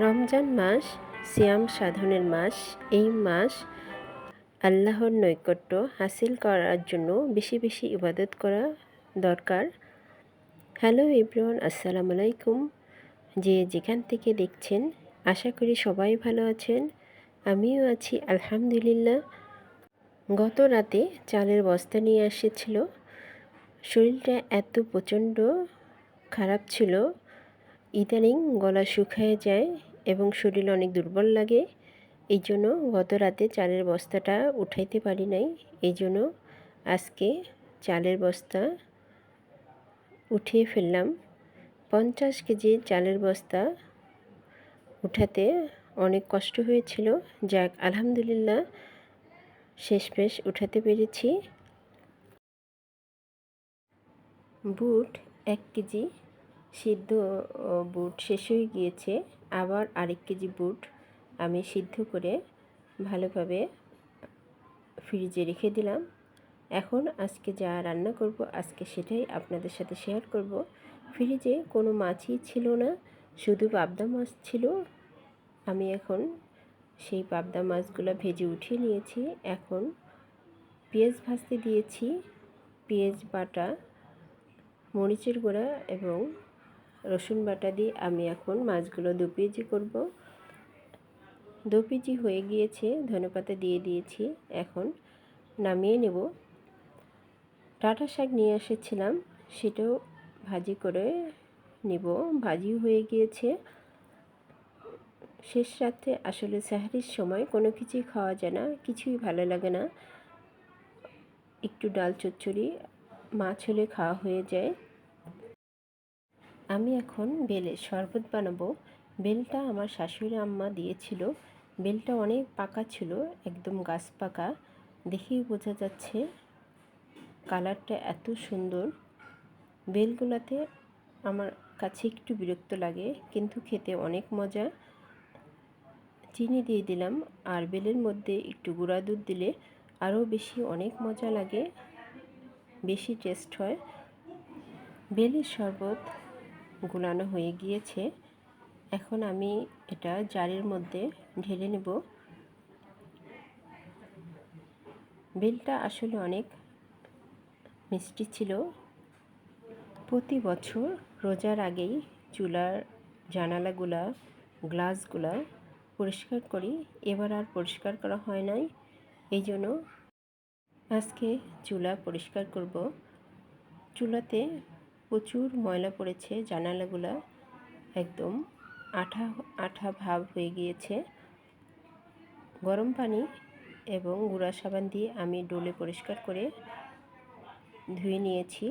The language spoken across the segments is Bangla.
রমজান মাস, সিয়াম সাধনের মাস, এই মাস আল্লাহর নৈকট্য হাসিল করার জন্য বেশি বেশি ইবাদত করা দরকার। হ্যালো এভরিওয়ান, আসসালামু আলাইকুম। যে যেখান থেকে দেখছেন, আশা করি সবাই ভালো আছেন, আমিও আছি, আলহামদুলিল্লাহ। গত রাতে চালের বস্তা নিয়ে এসেছিল। শরীরটা এত প্রচণ্ড খারাপ ছিল। ইদানিং গলা শুকায় যায়। এবং শরীর অনেক দুর্বল লাগে। এই জন্য গত রাতে চালের বস্তাটা উঠাইতে পারি নাই। এই জন্য আজকে চালের বস্তা উঠিয়ে ফেললাম। পঞ্চাশ কেজি চালের বস্তা উঠাতে অনেক কষ্ট হয়েছিল। যাক, আলহামদুলিল্লাহ শেষমেশ উঠাতে পেরেছি। বুট এক কেজি সিদ্ধ বুট শেষ হয়ে গিয়েছে। আবার আরেক কেজি বুট আমি সিদ্ধ করে ভালোভাবে ফ্রিজে রেখে দিলাম। এখন আজকে যা রান্না করব, আজকে সেটাই আপনাদের সাথে শেয়ার করব। ফ্রিজে কোনো মাছই ছিল না, শুধু পাবদা মাছ ছিল। আমি এখন সেই পাবদা মাছগুলো ভেজে উঠিয়ে নিয়েছি। এখন পেঁয়াজ ভাজতে দিয়েছি, পেঁয়াজ, বাটা, মরিচের গুঁড়া এবং রসুন বাটা দিয়ে আমি এখন মাছগুলো দু পেজি করব। দু পেজি হয়ে গিয়েছে ধনেপাতা দিয়ে দিয়েছি। এখন নামিয়ে নেব। টাটা শাক নিয়ে এসেছিলাম, সেটাও ভাজি করে নেব। ভাজি হয়ে গিয়েছে। শেষ রাত্রে আসলে সাহারির সময় কোনো কিছুই খাওয়া যায় না, কিছুই ভালো লাগে না। একটু ডাল চচ্চড়ি, মাছ হলে খাওয়া হয়ে যায়। আমি এখন বেলের শরবত বানাবো। বেলটা আমার শাশুড়ি আম্মা দিয়েছিল। বেলটা অনেক পাকা ছিল, একদম গাছ পাকা। দেখেই বোঝা যাচ্ছে কালারটা এত সুন্দর। বেলগুলাতে আমার কাছে একটু বিরক্ত লাগে, কিন্তু খেতে অনেক মজা। চিনি দিয়ে দিলাম, আর বেলের মধ্যে একটু গুঁড়া দুধ দিলে আরও বেশি অনেক মজা লাগে, বেশি টেস্ট হয়। বেলের শরবত গুলানো হয়ে গিয়েছে। এখন আমি এটা জারের মধ্যে ঢেলে নেব। বেলটা আসলে অনেক মিষ্টি ছিল। প্রতি বছর রোজার আগেই চুলার জানালাগুলা, গ্লাসগুলা পরিষ্কার করি। এবার আর পরিষ্কার করা হয় নাই। এই জন্য আজকে চুলা পরিষ্কার করব। চুলাতে প্রচুর ময়লা পড়েছে, জানালাগুলো একদম আঠা আঠা ভাব হয়ে গিয়েছে। গরম পানি এবং গুঁড়া সাবান দিয়ে আমি ডোলে পরিষ্কার করে ধুয়ে নিয়েছি।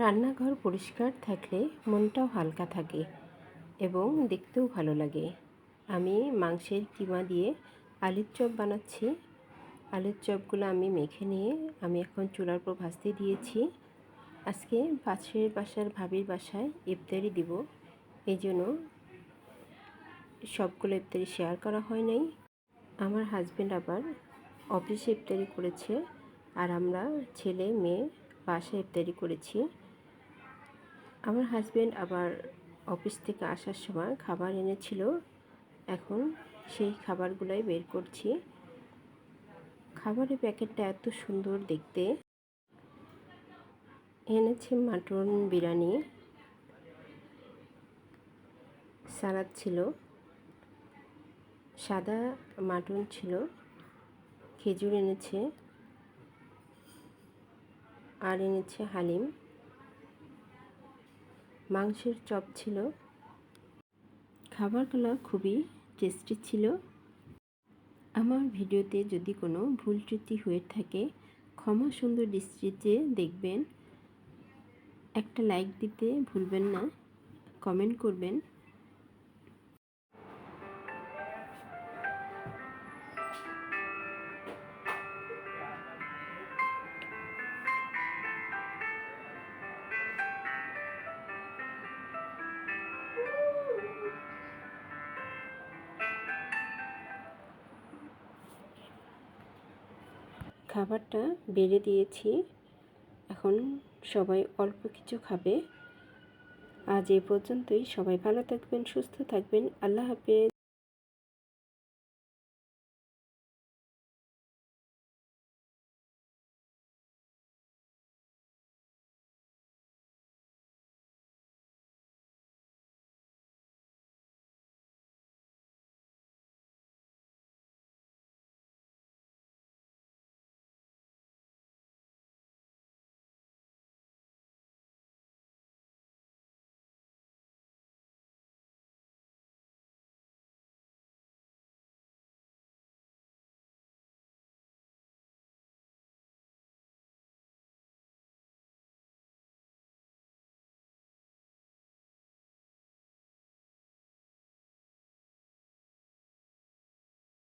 রান্নাঘর পরিষ্কার থাকলে মনটাও হালকা থাকে এবং দেখতেও ভালো লাগে। আমি মাংসের কিমা দিয়ে আলুর চপ বানাচ্ছি। আলুর চপগুলো আমি মেখে নিয়ে আমি এখন চুলার উপর ভাজতে দিয়েছি। আজকে পাশের বাসার ভাবির বাসায় ইফতারি দিব। এই জন্য সবগুলো ইফতারি শেয়ার করা হয় নাই। আমার হাজব্যান্ড আবার অফিসে ইফতারি করেছে আর আমরা ছেলে, মেয়ে বাসায় ইফতারি করেছি। আমার হাজব্যান্ড আবার অফিস থেকে আসার সময় খাবার এনেছিল। এখন সেই খাবারগুলাই বের করছি। খাবারের প্যাকেটটা এত সুন্দর দেখতে। এনেছে মাটন বিরিয়ানি। সালাদ ছিল। সাদা মাটন ছিল। খেজুর এনেছে। আর এনেছে হালিম। মাংসের চপ ছিল। খাবারগুলো খুবই টেস্টি ছিল। আমার ভিডিওতে যদি কোনো ভুল ত্রুটি হয়ে থাকে, ক্ষমা সুন্দর দৃষ্টিতে দেখবেন। একটা লাইক দিতে ভুলবেন না কমেন্ট করবেন। খাবারটা বেড়ে দিয়েছি এখন সবাই অল্প কিছু খাবে। আজ এ পর্যন্তই। সবাই ভালো থাকবেন সুস্থ থাকবেন। আল্লাহ হাফেজ।